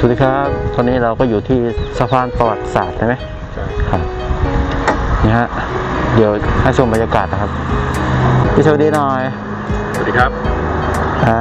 สวัสดีครับ ตอนนี้เราก็อยู่ที่สะพานประวัติศาสตร์ใช่ไหมครับนี่ฮะ เดี๋ยวให้ชมบรรยากาศนะครับ พี่โชคดีหน่อย สวัสดีครับ อ่า